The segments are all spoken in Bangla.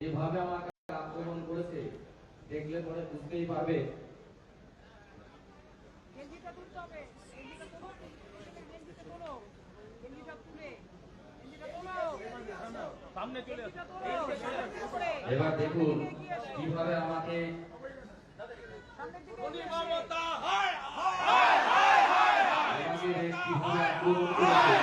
যেভাবে আমাকে আক্রমণ করেছে দেখলে পরে বুঝতেই পারবে গেঞ্জিটা তুলতে হবে গেঞ্জিটা তোলো গেঞ্জিটা তোলো গেঞ্জিটা তুলে গেঞ্জিটা তোলো সামনে চলে আসো গেঞ্জিটা তোলো উপরে। এবার দেখুন কীভাবে আমাকে সামনের দিকে বলি মমতা হায় আমাকে কীভাবে আক্রমণ করেছে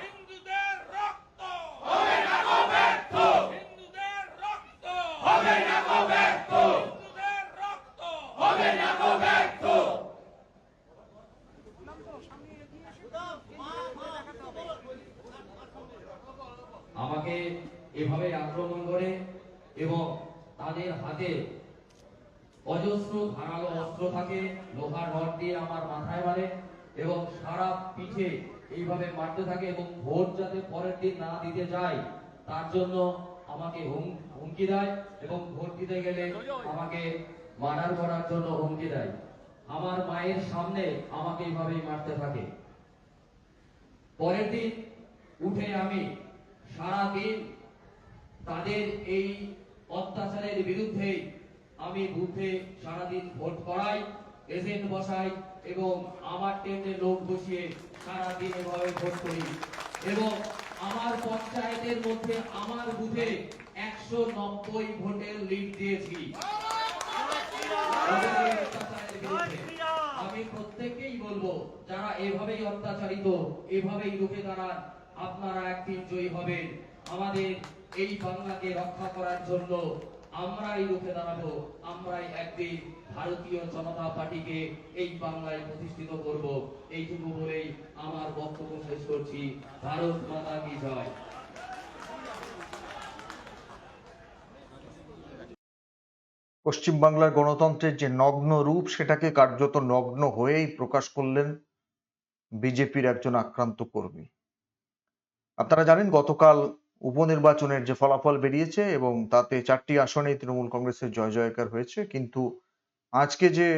হিন্দুদের রক্ত হবে না গো ব্যর্থ হিন্দুদের রক্ত হবে না গো ব্যর্থ হিন্দুদের রক্ত হবে না গো ব্যর্থ নামতো সামনে এগিয়ে এসে গেঞ্জিটা তুলে দেখাতে হবে আমাকে এভাবে আক্রমণ করে এবং তাদের হাতে অজস্র ধারালো অস্ত্র থাকে, লোহার রড দিয়ে আমার মাথায় মারে এবং সারা পিঠে এইভাবে মারতে থাকে এবং ভোট যাতে পরের দিন না দিতে যায়, তার জন্য আমাকে হুমকি দেয় এবং ভোট দিতে গেলে আমাকে মার্ডার করার জন্য হুমকি দেয়। আমার মায়ের সামনে আমাকে এইভাবেই মারতে থাকে। পরের দিন উঠে আমি সারাদিন তাদের এই অত্যাচারের বিরুদ্ধে আমি বুথে সারাদিন ভোট করাই, এজেন্ট বসাই এবং আমার টেন্টে লোক বসিয়ে সারাদিন এভাবে ভোট করি। এবং আমার পঞ্চায়েতের মধ্যে আমার বুথে একশো নব্বই ভোটের লিড দিয়েছি। আমি প্রত্যেককেই বলব, যারা এভাবেই অত্যাচারিত, এভাবেই রুখে দাঁড়ান, আপনারা একদিন জয়ী হবেন। আমাদের এই বাংলাকে রক্ষা করার জন্য আমরাই রুখে দাঁড়াবো, আমরাই একদিন ভারতীয় জনতা পার্টিকে এই বাংলায় প্রতিষ্ঠিত করব। এইটুকু বলেই আমার বক্তব্য শেষ করছি। ভারত মাতা কি জয়? পশ্চিমবাংলার গণতন্ত্রের যে নগ্ন রূপ, সেটাকে কার্যত নগ্ন হয়েই প্রকাশ করলেন বিজেপির একজন আক্রান্ত কর্মী। আপনারা জানেন, গতকাল উপনির্বাচনের যে ফলাফল বেরিয়েছে এবং তাতে চারটি আসনেই তৃণমূল কংগ্রেসের জয় জয়কার হয়েছে, কিন্তু আজকে যে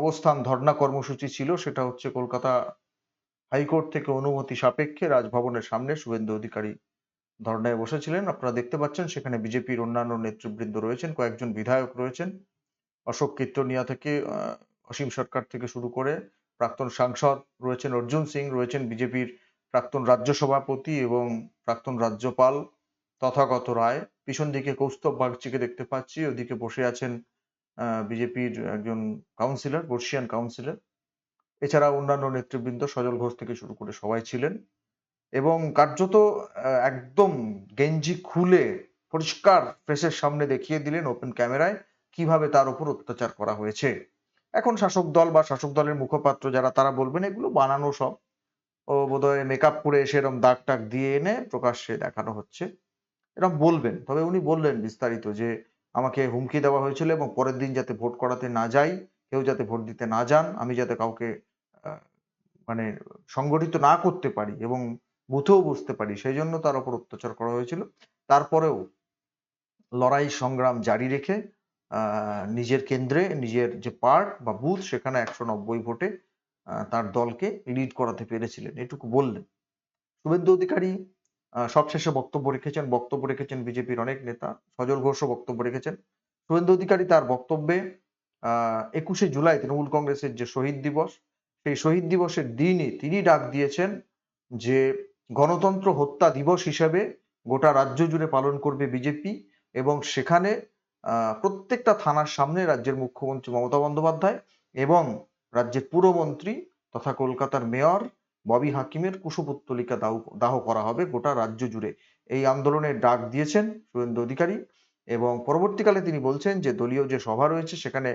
অবস্থান ধর্ণা কর্মসূচি ছিল সেটা হচ্ছে কলকাতা হাইকোর্ট থেকে অনুমতি সাপেক্ষে রাজভবনের সামনে শুভেন্দু অধিকারী ধর্নায় বসেছিলেন। আপনারা দেখতে পাচ্ছেন সেখানে বিজেপির অন্যান্য নেতৃবৃন্দ রয়েছেন, কয়েকজন বিধায়ক রয়েছেন। অশোক কীর্তনিয়া থেকে অসীম সরকার থেকে শুরু করে প্রাক্তন সাংসদ রয়েছেন অর্জুন সিং, রয়েছেন বিজেপির প্রাক্তন রাজ্য সভাপতি এবং প্রাক্তন রাজ্যপাল তথাগত রায়। পিছন দিকে কৌস্তব বাগচিকে দেখতে পাচ্ছি, ওদিকে বসে আছেন বিজেপির একজন কাউন্সিলর বর্ষিয়ান কাউন্সিলর এছাড়া অন্যান্য নেতৃবৃন্দ, সজল ঘোষ থেকে শুরু করে সবাই ছিলেন। এবং কার্যত একদম গেঞ্জি খুলে, পরিষ্কার প্রেসের সামনে দেখিয়ে দিলেন ওপেন ক্যামেরায় কীভাবে তার উপর অত্যাচার করা হয়েছে। এখন শাসক দল বা শাসক দলের মুখপাত্র যারা, তারা বলবেন, এগুলো বানানো সব ও বোধহয় মেকআপ করে এসে এরম দাগ টাগ দিয়ে এনে প্রকাশ্যে দেখানো হচ্ছে। এরম বলবেন, তবে উনি বললেন বিস্তারিত যে আমাকে হুমকি দেওয়া হয়েছিল এবং পরের দিন যাতে ভোট করাতে না যাই, কেউ যাতে ভোট দিতে না যান, আমি যাতে কাউকে মানে সংগঠিত না করতে পারি এবং বুথেও বুঝতে পারি, সেই জন্য তার উপর অত্যাচার করা হয়েছিল। তারপরেও লড়াই সংগ্রাম জারি রেখে নিজের কেন্দ্রে, নিজের যে পার্ট বা বুথ, সেখানে একশো নব্বই ভোটে তার দলকে লিড করাতে পেরেছিলেন। এটুকু বললেন। শুভেন্দু অধিকারী সবশেষে বক্তব্য রেখেছেন। বক্তব্য রেখেছেন বিজেপির অনেক নেতা। সজল ঘোষও বক্তব্য রেখেছেন। শুভেন্দু অধিকারী তার বক্তব্যে আহ একুশে জুলাই তৃণমূল কংগ্রেসের যে শহীদ দিবস, সেই শহীদ দিবসের দিনই তিনি ডাক দিয়েছেন যে গণতন্ত্র হত্যা দিবস হিসেবে গোটা রাজ্য জুড়ে পালন করবে বিজেপি এবং সেখানে প্রত্যেকটা থানার সামনে রাজ্যের মুখ্যমন্ত্রী মমতা বন্দ্যোপাধ্যায় এবং রাজ্যের পুরমন্ত্রী তথা কলকাতার মেয়র ববি হাকিমের কুশপুত্তলিকা দাহ দাহ করা হবে গোটা রাজ্য জুড়ে। এই আন্দোলনের ডাক দিয়েছেন শুভেন্দু অধিকারী এবং পরবর্তীকালে তিনি বলছেন যে দলীয় যে সভা রয়েছে সেখানে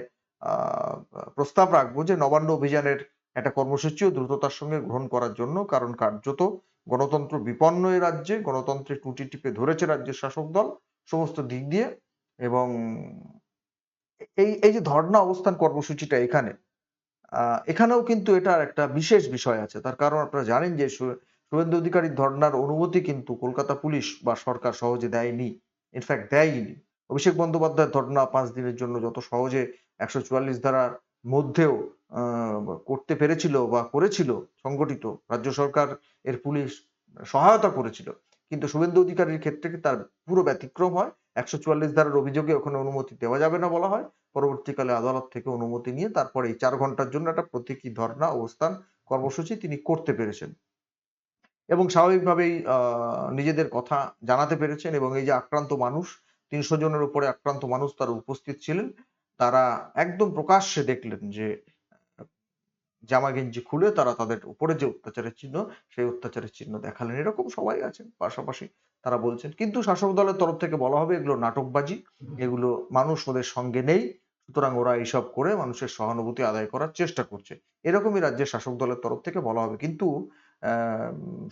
প্রস্তাব রাখব যে নবান্ন অভিযানের একটা কর্মসূচিও দ্রুততার সঙ্গে গ্রহণ করার জন্য, কারণ কার্যত গণতন্ত্র বিপন্ন এই রাজ্যে গণতন্ত্রের টুটি টিপে ধরেছে রাজ্যের শাসক দল সমস্ত দিক দিয়ে এবং এই এই যে ধর্ণা অবস্থান কর্মসূচিটা এখানে এখানেও কিন্তু এটার একটা বিশেষ বিষয় আছে। তার কারণ আপনারা জানেন যে শুভেন্দু অধিকারীর ধর্নার অনুমতি কিন্তু কলকাতা পুলিশ বা সরকার সহজে দেয়নি। ইনফ্যাক্ট দেয়নি অভিষেক বন্দ্যোপাধ্যায়ের ধর্ণা পাঁচ দিনের জন্য যত সহজে একশো চুয়াল্লিশ ধারার মধ্যেও করতে পেরেছিল বা করেছিল সংগঠিত, রাজ্য সরকার এর পুলিশ সহায়তা করেছিল। কিন্তু শুভেন্দু অধিকারীর ক্ষেত্রে তার পুরো ব্যতিক্রম হয়? একশো চুয়াল্লিশ ধারার অভিযোগে ওখানে অনুমতি দেওয়া যাবে না বলা হয়। পরবর্তীকালে আদালত থেকে অনুমতি নিয়ে তারপরে এই চার ঘণ্টার জন্য একটা প্রতীকী ধর্ণা, অবস্থান, কর্মসূচি তিনি করতে পেরেছেন। এবং স্বাভাবিকভাবেই নিজেদের কথা জানাতে পেরেছেন এবং এই যে আক্রান্ত মানুষ, তিনশো জনের উপরে আক্রান্ত মানুষ তারা উপস্থিত ছিলেন, তারা একদম প্রকাশ্যে দেখলেন যে জামা গেঞ্জি খুলে তারা তাদের উপরে যে অত্যাচারের চিহ্ন, সেই অত্যাচারের চিহ্ন দেখালেন। এরকম সবাই আছেন, পাশাপাশি তারা বলছেন। কিন্তু শাসক দলের তরফ থেকে বলা হবে এগুলো নাটকবাজি, এগুলো মানুষ ওদের সঙ্গে নেই, সুতরাং ওরা এইসব করে মানুষের সহানুভূতি আদায় করার চেষ্টা করছে। এরকমই রাজ্যের শাসক দলের তরফ থেকে বলা হবে। কিন্তু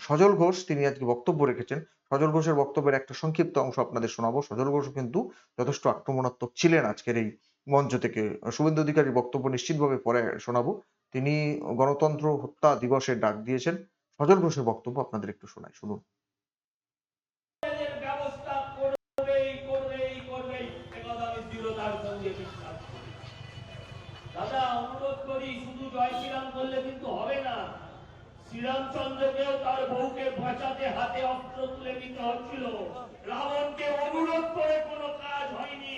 সজল ঘোষ, তিনি আজকে বক্তব্য রেখেছেন। সজল ঘোষের বক্তব্যের একটা সংক্ষিপ্ত অংশ আপনাদের শোনাবো। সজল ঘোষ কিন্তু যথেষ্ট আক্রমণাত্মক ছিলেন আজকের এই মঞ্চ থেকে। শুভেন্দু অধিকারীর বক্তব্য নিশ্চিতভাবে পরে শোনাবো। তিনি গণতন্ত্র হত্যা দিবসের ডাক দিয়েছেন। সজল ঘোষের বক্তব্য আপনাদের একটু শোনাই, শুনুন। জয় শ্রীরাম করলে কিন্তু হবে না। শ্রীরামচন্দ্রকেও তার বউকে বাঁচাতে হাতে অস্ত্র তুলে দিতে হচ্ছিল। রাবণকে অনুরোধ করে কোনো কাজ হয়নি।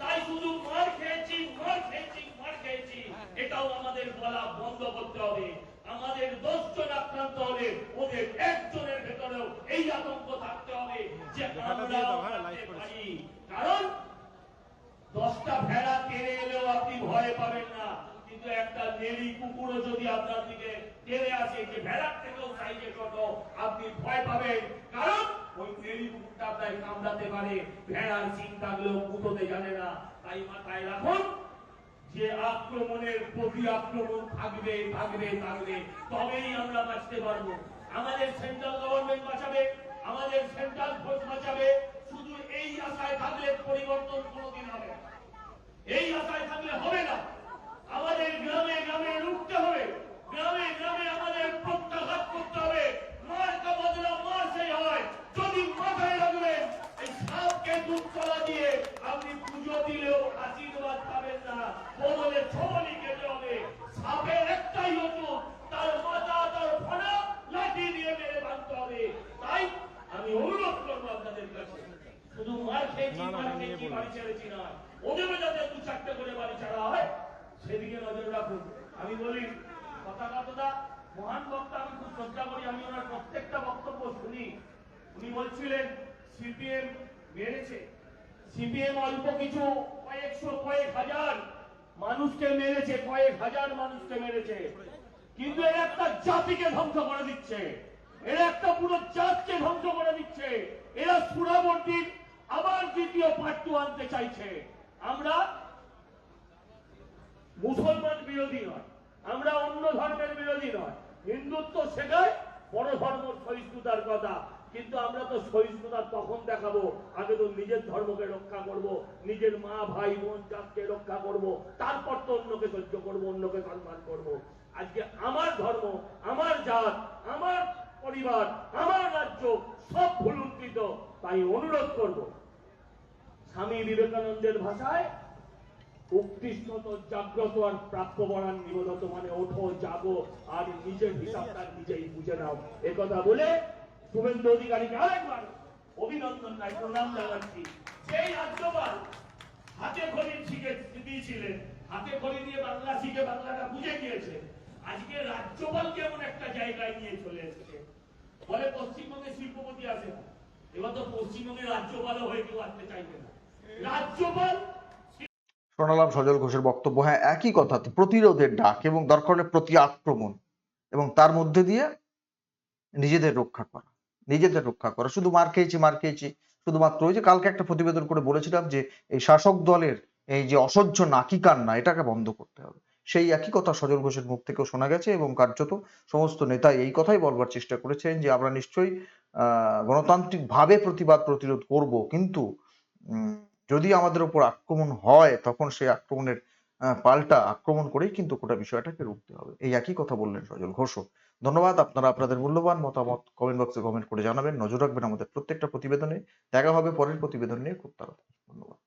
তাই শুধু মার খেয়েছি মার খেয়েছি মার খেয়েছি। এটাও আমাদের বলা বন্ধ করতে হবে। আমাদের দশজন আক্রান্ত হলে ওদের একজনের ভেতরেও এই আতঙ্ক থাকতে হবে যে আমরাও করতে পারি কারণ দশটা ভেড়া তেড়ে এলেও আপনি ভয় পাবেন না কিন্তু একটা নেড়ি কুকুরও যদি আপনার দিকে তেড়ে আসে যে ভেড়ার থেকেও সাইজে ছোট আপনি ভয় পাবেন। কারণ ওই নেড়ি কুকুরটা কামড়াতে পারে। ভেড়ার সিং থাকলেও জানে না। তাই মাথায় রাখুন, যে আক্রমণের প্রতি আক্রমণ থাকবে থাকবে থাকবে। তবেই আমরা বাঁচতে পারব। আমাদের সেন্ট্রাল গভর্নমেন্ট বাঁচাবে, আমাদের সেন্ট্রাল ফোর্স বাঁচাবে। শুধু এই আশায় থাকলে পরিবর্তন কোনোদিন হবে না। এই আশায় থাকলে হবে না আমাদের গ্রামে গ্রামে রুখতে হবে গ্রামে গ্রামে আমাদের প্রত্যাঘাত করতে হবে মার কা বদলা মার সেই হয় যদি মাথায় রাখবেন এই সাপকে দুধ কলা দিয়ে আপনি পুজো দিলেও আশীর্বাদ পাবেন না বদলে ছবলি খেতে হবে সাপের একটাই ওষুধ তার মাথা তার ফনা লাঠি দিয়ে মেরে বাঁধতে হবে তাই আমি অনুরোধ করব আপনাদের কাছে শুধু মার খেয়েছি মার খেয়েছি বাড়ি ছেড়েছি না ওদেরও যাতে দু চারটে করে বাড়ি ছাড়া হয় সেদিকে নজর রাখুন আমি বলি কথা কথাটা মহান বক্তা আমি খুব শ্রদ্ধা করি আমি ওনার প্রত্যেকটা বক্তব্য শুনি। উনি বলছিলেন, সিপিএম মেরেছে। সিপিএম অল্প কিছু কয়েকশো, কয়েক হাজার মানুষকে মেরেছে, কয়েক হাজার মানুষকে মেরেছে। কিন্তু এর একটা জাতিকে ধ্বংস করে দিচ্ছে। এরা একটা পুরো জাতকে ধ্বংস করে দিচ্ছে। এরা সুরাবর্তীর আবার দ্বিতীয় পাট্টু আনতে চাইছে। আমরা মুসলমান বিরোধী নয়। আমরা অন্য ধর্মের বিরোধী নয়। হিন্দুত্ব শেখায় বড় ধর্ম সহিষ্ণুতার কথা। কিন্তু আমরা তো সহিষ্ণুতা তখন দেখাবো, আগে তো নিজের ধর্মকে রক্ষা করব, নিজের মা, ভাই, বোন, জাতকে রক্ষা করব, তারপর তো অন্যকে সহ্য করব, অন্যকে সম্মান করব। আজকে আমার ধর্ম, আমার জাত, আমার পরিবার, আমার রাজ্য সব ভুলুণ্ঠিত, তাই অনুরোধ করব, স্বামী বিবেকানন্দের ভাষায় উৎকৃষ্টত, জাগ্রত আর নিবদত মানে ওঠো আর নিজের হিসাবটা নিজেই বুঝে নাও। বলে শুভেন্দু অধিকারীকে আরেকবার অভিনন্দন নাই প্রণাম জানাচ্ছি। সেই রাজ্যপাল হাতে খড়ি শিখে দিয়েছিলেন, হাতে খড়ি দিয়ে বাংলা শিখে বাংলাটা বুঝে গিয়েছে, আজকে রাজ্যপাল কেমন একটা জায়গায় নিয়ে চলে এসেছে। বলে পশ্চিমবঙ্গে শিল্পপতি আসে না। এবার তো পশ্চিমবঙ্গের রাজ্যপালও হয়ে কেউ আসতে চাইবে না। রাজ্যপাল শোনালাম সজল ঘোষের বক্তব্য হ্যাঁ একই কথা প্রতিরোধের ডাক এবং দরকার হলে প্রতি আক্রমণ এবং তার মধ্যে দিয়ে নিজেদের রক্ষা করা নিজেদের রক্ষা করা। শুধু মার খেয়েছি মার খেয়েছি শুধুমাত্র ওই যে কালকে একটা প্রতিবেদন করে বলেছিলাম যে এই শাসক দলের এই যে অসহ্য নাকি কান্না এটাকে বন্ধ করতে হবে। সেই একই কথা সজল ঘোষের মুখ থেকেও শোনা গেছে এবং কার্যত সমস্ত নেতা এই কথাই বলবার চেষ্টা করেছেন যে আমরা নিশ্চয়ই আহ গণতান্ত্রিক ভাবে প্রতিবাদ প্রতিরোধ করব কিন্তু উম, যদি আমাদের উপর আক্রমণ হয়, তখন সেই আক্রমণের পাল্টা আক্রমণ করেই কিন্তু গোটা বিষয়টাকে রুখতে হবে। এই একই কথা বললেন সজল ঘোষও ধন্যবাদ, আপনারা আপনাদের মূল্যবান মতামত কমেন্ট বক্সে কমেন্ট করে জানাবেন। নজর রাখবেন আমাদের প্রত্যেকটা প্রতিবেদনে। দেখা হবে পরের প্রতিবেদন নিয়ে। খুব তাড়াতাড়ি। ধন্যবাদ।